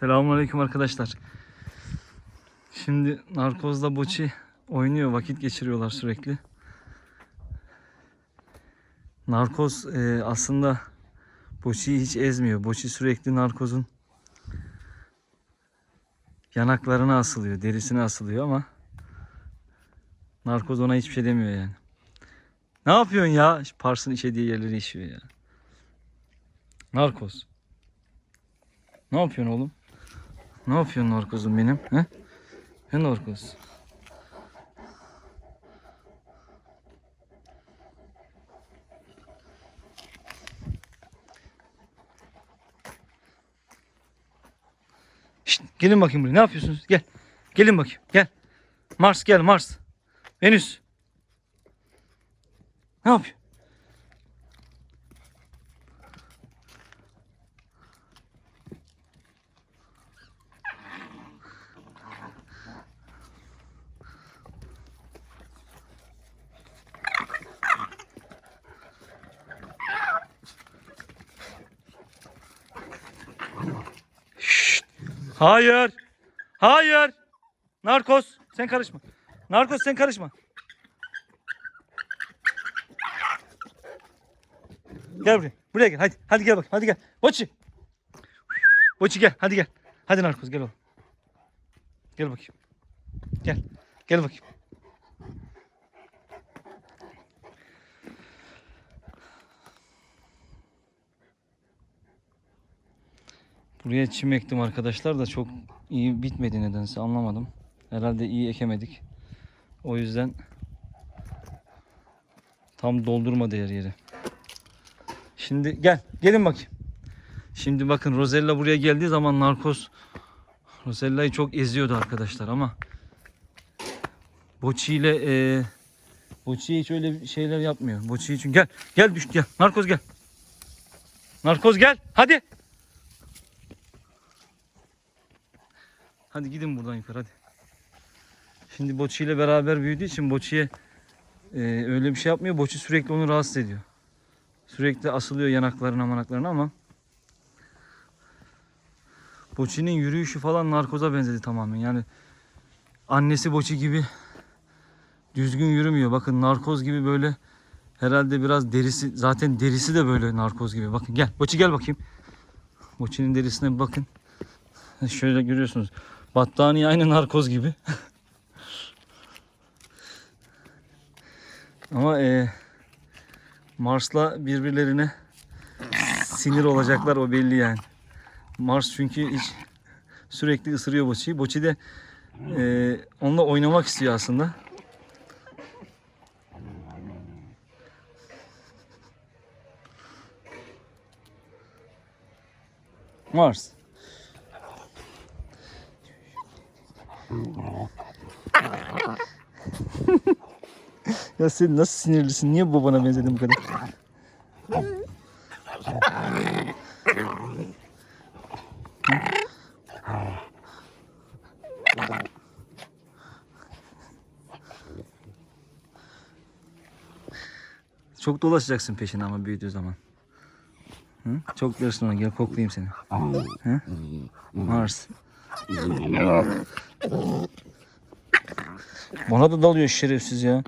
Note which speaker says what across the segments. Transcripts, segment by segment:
Speaker 1: Selamünaleyküm arkadaşlar. Şimdi narkozla boçi oynuyor, vakit geçiriyorlar sürekli. Narkoz e, aslında boçiyi hiç ezmiyor. Boçi sürekli narkozun yanaklarına asılıyor, derisine asılıyor ama narkoz ona hiçbir şey demiyor yani. Ne yapıyorsun ya? Pars'ın işediği yerleri işiyor ya. Narkoz. Ne yapıyorsun oğlum? Ne yapıyorsun narkozum benim? He? Ne narkoz? Şşt, gelin bakayım buraya. Ne yapıyorsunuz? Gel. Gelin bakayım. Gel. Mars gel Mars. Venüs. Ne yapıyor? Hayır. Hayır. Narkoz sen karışma. Narkoz sen karışma. Gel buraya. Buraya gel. Hadi. Hadi gel bak. Hadi gel. Boçi. Boçi gel. Hadi gel. Hadi narkoz gel oğlum. Gel bakayım. Gel. Gel bakayım. Buraya çim ektim arkadaşlar da çok iyi bitmedi nedense anlamadım. Herhalde iyi ekemedik. O yüzden tam doldurmadı her yeri. Şimdi gel. Gelin bakayım. Şimdi bakın Rosella buraya geldiği zaman narkoz Rosella'yı çok eziyordu arkadaşlar ama Boçi ile e, Boçi hiç öyle şeyler yapmıyor. Boçi için gel. Gel düş gel. Narkoz gel. Narkoz gel. Hadi. Hadi gidin buradan yukarı hadi. Şimdi Boçi ile beraber büyüdüğü için Boçi'ye e, öyle bir şey yapmıyor. Boçi sürekli onu rahatsız ediyor. Sürekli asılıyor yanaklarına manaklarına ama Boçi'nin yürüyüşü falan narkoza benzedi tamamen. Yani annesi Boçi gibi düzgün yürümüyor. Bakın narkoz gibi böyle herhalde biraz derisi zaten derisi de böyle narkoz gibi. Bakın gel Boçi gel bakayım. Boçi'nin derisine bir bakın. Şöyle görüyorsunuz. Battaniye aynı narkoz gibi. Ama e, Mars'la birbirlerine sinir olacaklar o belli yani. Mars çünkü hiç sürekli ısırıyor Boçi'yi. Boçi de e, onunla oynamak istiyor aslında. Mars. Ya sen nasıl sinirlisin? Niye babana benzedin bu kadar? Çok dolaşacaksın peşine ama büyüdüğü zaman. Hı? Çok dersin ona gel koklayayım seni. Mars. Bana da dalıyor şerefsiz ya.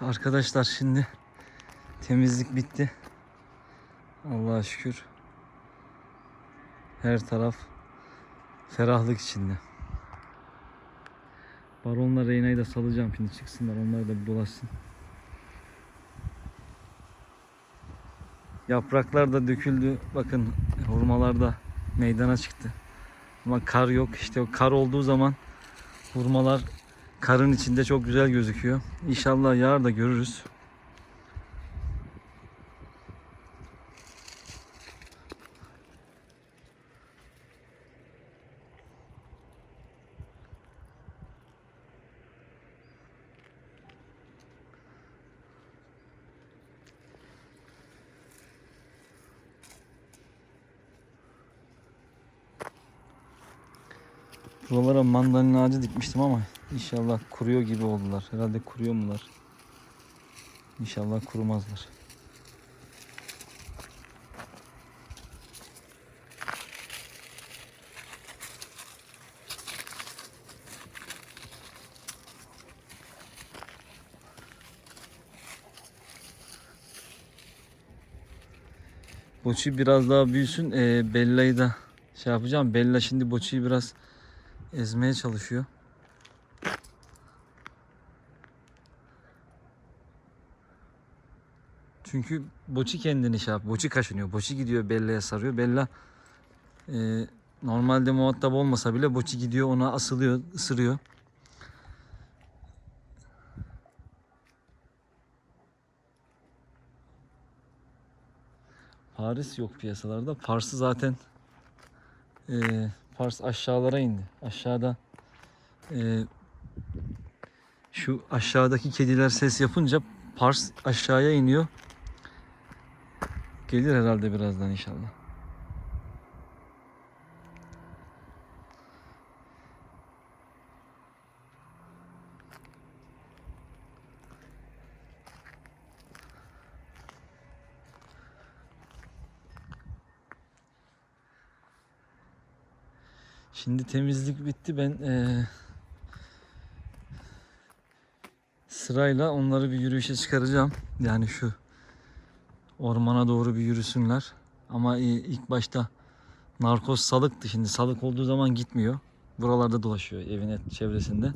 Speaker 1: Arkadaşlar şimdi temizlik bitti. Allah'a şükür. Her taraf ferahlık içinde. Baronla Reyna'yı da salacağım şimdi çıksınlar onlar da bir dolaşsın. Yapraklar da döküldü. Bakın hurmalar da meydana çıktı. Ama kar yok. İşte o kar olduğu zaman hurmalar Karın içinde çok güzel gözüküyor. İnşallah yar da görürüz. Buralara mandalina ağacı dikmiştim ama inşallah kuruyor gibi oldular. Herhalde kuruyor mular? İnşallah kurumazlar. Boçi biraz daha büyüsün. Ee, Bella'yı da şey yapacağım. Bella şimdi Boçi'yi biraz ezmeye çalışıyor. Çünkü Boçi kendini şey yap. Boçi kaşınıyor. Boçi gidiyor Bella'ya sarıyor. Bella e, normalde muhatap olmasa bile Boçi gidiyor ona asılıyor, ısırıyor. Paris yok piyasalarda. Pars'ı zaten e, Pars aşağılara indi. Aşağıda e, şu aşağıdaki kediler ses yapınca Pars aşağıya iniyor. Gelir herhalde birazdan inşallah. Şimdi temizlik bitti. Ben eee, sırayla onları bir yürüyüşe çıkaracağım. Yani şu ormana doğru bir yürüsünler. Ama ilk başta narkoz salıktı. Şimdi salık olduğu zaman gitmiyor. Buralarda dolaşıyor evin çevresinde.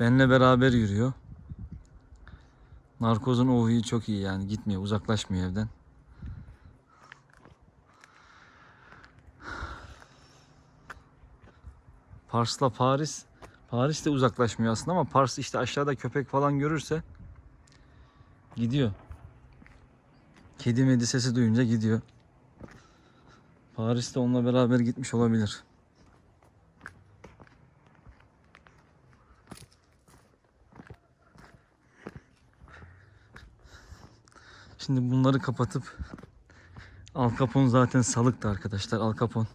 Speaker 1: Benle beraber yürüyor. Narkozun o huyu çok iyi yani gitmiyor, uzaklaşmıyor evden. Pars'la Paris Paris de uzaklaşmıyor aslında ama Pars işte aşağıda köpek falan görürse gidiyor. Kedi medi sesi duyunca gidiyor. Paris de onunla beraber gitmiş olabilir. Şimdi bunları kapatıp Al Capone zaten salıktı arkadaşlar. Al Capone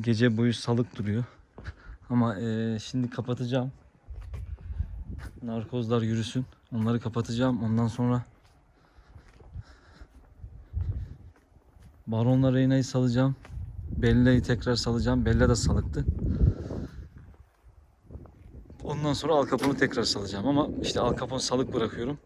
Speaker 1: gece boyu salık duruyor. Ama eee, şimdi kapatacağım. Narkozlar yürüsün. Onları kapatacağım. Ondan sonra Baronla Reyna'yı salacağım. Bella'yı tekrar salacağım. Bella da salıktı. Ondan sonra Al Capone'u tekrar salacağım. Ama işte Al Capone salık bırakıyorum.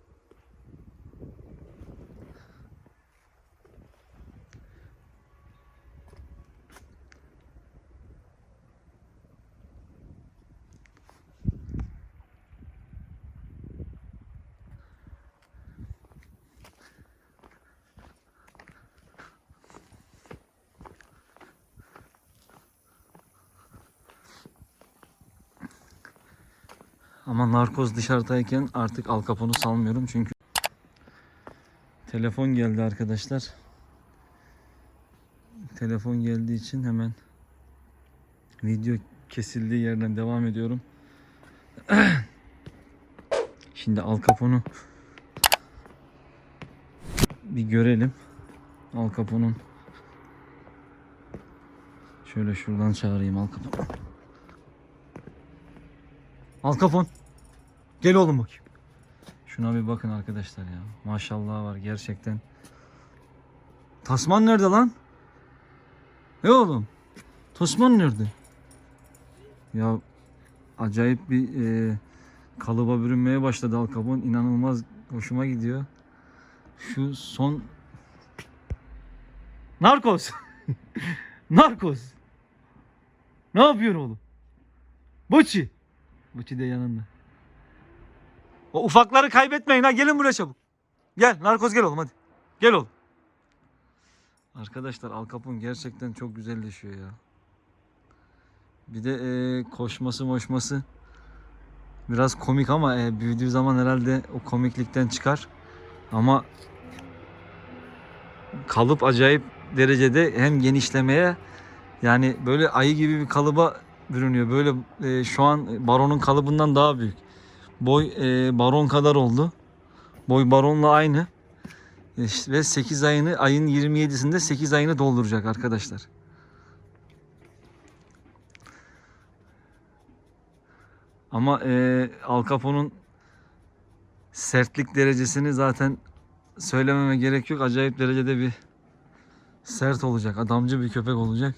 Speaker 1: Ama narkoz dışarıdayken artık Al Capone'u salmıyorum çünkü telefon geldi arkadaşlar. Telefon geldiği için hemen video kesildiği yerden devam ediyorum. Şimdi Al Capone'u bir görelim. Al Capone'un şöyle şuradan çağırayım Al Capone. Al Capone. Gel oğlum bakayım. Şuna bir bakın arkadaşlar ya. Maşallah var gerçekten. Tasman nerede lan? Ne oğlum? Tasman nerede? Ya acayip bir e, kalıba bürünmeye başladı Al Capone. İnanılmaz hoşuma gidiyor. Şu son... Narkos! Narkos! Ne yapıyorsun oğlum? Boçi! Boçi de yanında. O ufakları kaybetmeyin ha gelin buraya çabuk. Gel narkoz gel oğlum hadi. Gel oğlum. Arkadaşlar Al Capone gerçekten çok güzelleşiyor ya. Bir de e, koşması moşması biraz komik ama e, büyüdüğü zaman herhalde o komiklikten çıkar. Ama kalıp acayip derecede hem genişlemeye yani böyle ayı gibi bir kalıba bürünüyor. Böyle e, şu an baronun kalıbından daha büyük. Boy e, baron kadar oldu. Boy baronla aynı. İşte ve 8 ayını ayın 27'sinde 8 ayını dolduracak arkadaşlar. Ama e, Al Capone'un sertlik derecesini zaten söylememe gerek yok. Acayip derecede bir sert olacak. Adamcı bir köpek olacak.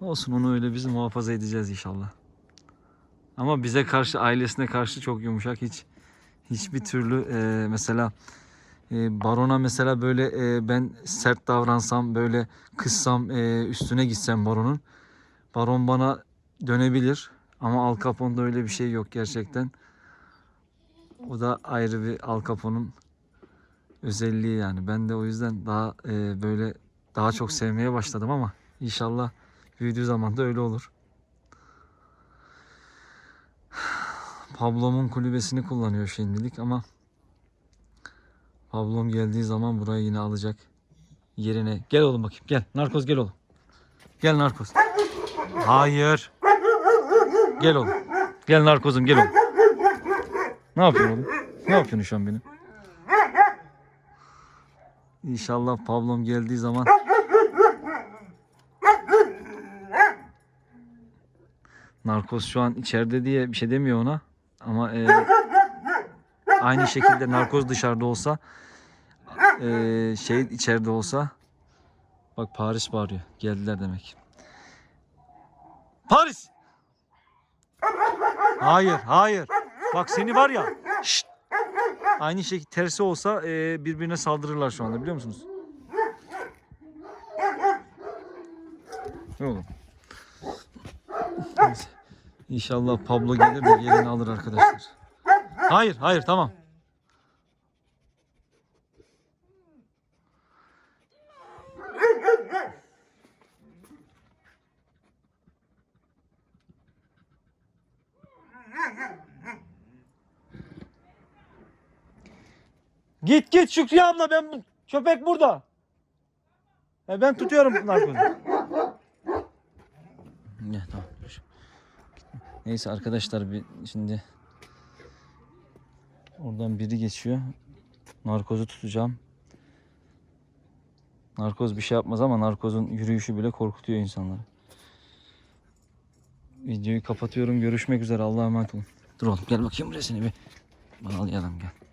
Speaker 1: Olsun onu öyle biz muhafaza edeceğiz inşallah. Ama bize karşı, ailesine karşı çok yumuşak. Hiç hiçbir türlü e, mesela e, barona mesela böyle e, ben sert davransam böyle kıssam e, üstüne gitsem baronun baron bana dönebilir ama Al Capone'da öyle bir şey yok gerçekten. O da ayrı bir Al Capone'un özelliği yani. Ben de o yüzden daha e, böyle daha çok sevmeye başladım ama inşallah büyüdüğü zaman da öyle olur. Pablo'mun kulübesini kullanıyor şimdilik ama Pablo'm geldiği zaman burayı yine alacak yerine. Gel oğlum bakayım gel. Narkoz gel oğlum. Gel narkoz. Hayır. Gel oğlum. Gel narkozum gel oğlum. Ne yapıyorsun oğlum? Ne yapıyorsun şu an benim? İnşallah Pablo'm geldiği zaman Narkoz şu an içeride diye bir şey demiyor ona. Ama e, aynı şekilde narkoz dışarıda olsa e, şey içeride olsa bak Paris bağırıyor. Geldiler demek. Paris! Hayır, hayır. Bak seni var ya. Şşt! Aynı şey tersi olsa e, birbirine saldırırlar şu anda biliyor musunuz? Ne oğlum? Neyse. İnşallah Pablo gelir de yerini alır arkadaşlar. Hayır, hayır tamam. Git git Şükriye abla ben köpek burada. E, ben tutuyorum narkozu. Ya, tamam. Neyse arkadaşlar bir şimdi oradan biri geçiyor. Narkozu tutacağım. Narkoz bir şey yapmaz ama narkozun yürüyüşü bile korkutuyor insanları. Videoyu kapatıyorum. Görüşmek üzere. Allah'a emanet olun. Dur oğlum gel bakayım buraya seni bir bağlayalım gel.